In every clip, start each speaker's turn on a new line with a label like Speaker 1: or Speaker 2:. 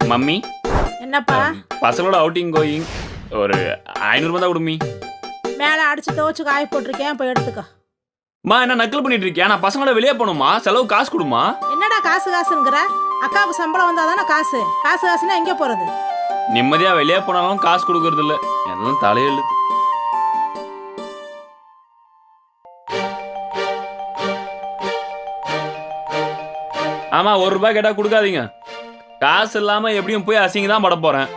Speaker 1: Mummy?
Speaker 2: என்னப்பா?
Speaker 1: பசங்களோட outing going ஒரு ஐநூறுபா தான் கொடுமி.
Speaker 2: மேலே அடிச்சு துவச்சு காய போட்டிருக்கேன் போய் எடுத்துக்கோ.
Speaker 1: மா என்ன நக்கல் பண்ணிட்டு இருக்கியா? நான் பசங்களோட வெளியே போகணுமா? செலவு காசு கொடுமா?
Speaker 2: என்னடா காசு காசுங்கிற? அக்காவுக்கு சம்பளம் வந்தால் தானே காசு? காசு காசுன்னா எங்கே போகிறது
Speaker 1: நிம்மதியா வெளியே போனாலும் காசு கொடுக்கறது இல்ல எல்லாம் தலையெழுத்து ஆமா ஒரு ரூபாய் கேட்டா கொடுக்காதீங்க. காசு இல்லாம எப்படியும் போய் அசிங்க தான் பட போறேன்.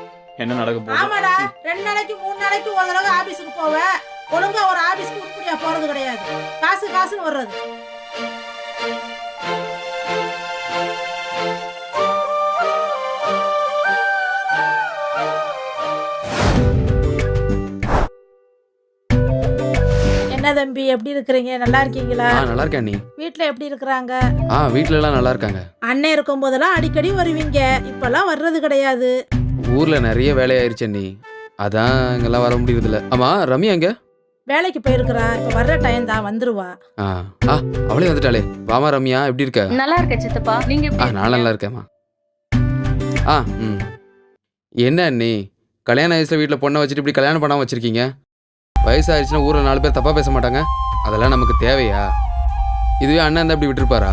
Speaker 1: என்ன நடக்க போகுது?
Speaker 2: ஆமாடா ரெண்டு நாளைக்கு மூணு நாளைக்கு ஒரு தடவை ஆபீஸ்க்கு போவேன். ஒழுங்கா ஒரு ஆபீஸ்க்கு உருப்படியா போறது கிடையாது. காசு காசுன்னு வர்றது. என்ன தம்பி? எப்படி இருக்கிறீங்க? நல்லா இருக்கீங்களா?
Speaker 3: ஆ நல்லா இருக்கேன் நீ
Speaker 2: வீட்ல எப்படி இருக்கிறாங்க?
Speaker 3: ஆ வீட்ல எல்லாம் நல்லா இருக்காங்க.
Speaker 2: அண்ணன் இருக்கும் போதெல்லாம் அடிக்கடி வருவீங்க. இப்பெல்லாம் வர்றது கிடையாது.
Speaker 3: ஊர்ல நிறைய வேலையாயிருச்சு நீ அதான் இங்கெல்லாம் வர முடியறதில்ல. ஆமா ரம்யா எங்க?
Speaker 2: வேலைக்கு போயிருக்கிறா. இப்ப வர்ற டைம் தான் வந்துருவா.
Speaker 3: ஆ ஆ அவளே வந்துட்டாளே. வாமா ரம்யா எப்படி இருக்க?
Speaker 4: நல்லா இருக்க சித்தப்பா. நீங்க எப்படி
Speaker 3: ஆ நான் நல்லா இருக்கேம்மா. ஆ ம். என்ன நீ கல்யாண வயசுல வீட்டில் பொண்ணை வச்சுட்டு இப்படி கல்யாணம் பண்ணாம வச்சிருக்கீங்க? வயசாயிருச்சுன்னா ஊரில் நாலு பேர் தப்பா பேச மாட்டாங்க? அதெல்லாம் நமக்கு தேவையா? இதுவே அண்ணன் இருந்தா இப்படி விட்டுருப்பாரா?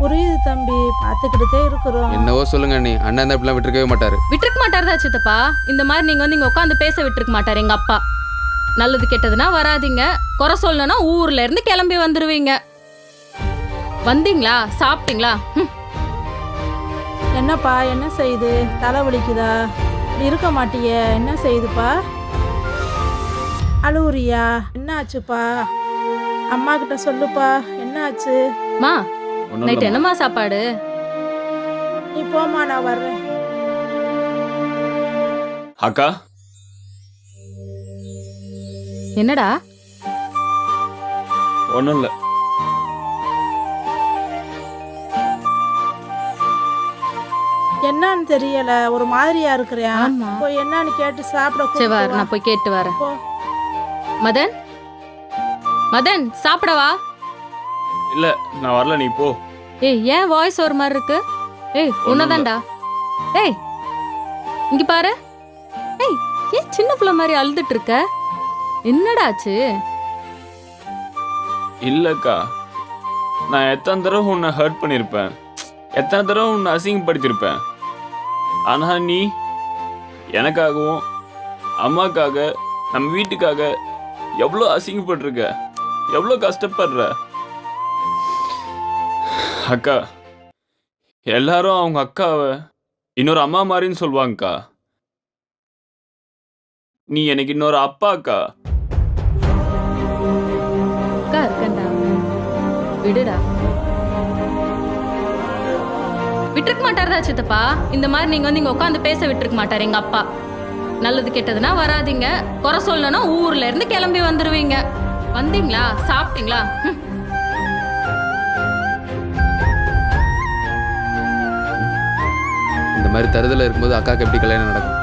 Speaker 2: புரியுது தம்பி பாத்துக்கிட்டே இருக்கிறோம்.
Speaker 3: என்னவோ சொல்லுங்க நீ அண்ணன் இருந்தா இப்படிலாம் விட்டுருக்கவே மாட்டாரு.
Speaker 4: விட்டுருக்க மாட்டாருதா சித்தப்பா? இந்த மாதிரி நீங்க வந்து இங்க உட்காந்து பேச விட்டுருக்க மாட்டாரு எங்க அப்பா. நல்லது கெட்டதுன்னா வராதீங்க. குறை சொல்லணும்னா ஊர்ல இருந்து கிளம்பி வந்துருவீங்க. வந்தீங்களா? சாப்பிட்டீங்களா? ஹம்,
Speaker 2: என்னப்பா என்ன செய்யுது தலை வலிக்குதா? இப்படி இருக்க மாட்டியே என்ன செய்யுதுப்பா அழுவுறியா? என்ன ஆச்சுப்பா அம்மா கிட்ட சொல்லுப்பா என்ன ஆச்சு
Speaker 4: மா நைட். என்னம்மா சாப்பாடு?
Speaker 2: நீ போம்மா நான் வர்றேன்.
Speaker 1: அக்கா?
Speaker 4: என்னடா?
Speaker 1: ஒண்ணும் இல்ல.
Speaker 2: என்னன்னு தெரியல. ஒரு மாதிரியா இருக்கிறேன். போய் என்னன்னு கேட்டு சாப்பிட
Speaker 4: சரி வர. நான் போய் கேட்டு வரேன்.
Speaker 2: போ.
Speaker 4: மதன்? மதன் சாப்பிடவா?
Speaker 1: இல்ல நான் வரல நீ போ.
Speaker 4: ஏய் ஏன் வாய்ஸ் ஒரு மாதிரி இருக்கு? ஏய் உன்னதான்டா. ஏய் இங்க பாரு. ஏய் ஏன் சின்ன பிள்ளை மாதிரி அழுதுட்டு இருக்க? என்னடா ஆச்சு?
Speaker 1: இல்லக்கா நான் எத்தனை தடவை உன்னை ஹர்ட் பண்ணியிருப்பேன் எத்தனை தடவை உன்னை அசிங்கப்படுத்தியிருப்பேன் ஆனா நீ எனக்காகவும் அம்மாக்காக நம்ம வீட்டுக்காக எவ்வளோ அசிங்கப்பட்டிருக்க? எவ்வளோ கஷ்டப்படுற? அக்கா எல்லாரும் அவங்க அக்காவை இன்னொரு அம்மா மாதிரின்னு சொல்லுவாங்கக்கா. நீ எனக்கு இன்னொரு அப்பா அக்கா.
Speaker 4: இருக்கண்டா விடுடா. விட்டுருக்க மாட்டாருதா சித்தப்பா. இந்த மாதிரி நீங்க வந்து இங்க உட்காந்து பேச விட்டுருக்க மாட்டாரு எங்க அப்பா. நல்லது கெட்டதுன்னா வராதீங்க. குறை சொல்லணும்னா ஊர்ல இருந்து கிளம்பி வந்துருவீங்க. வந்தீங்களா? சாப்பிட்டீங்களா?
Speaker 3: இந்த மாதிரி தருதல இருக்கும்போது அக்காக்கு எப்படி கல்யாணம் நடக்கும்?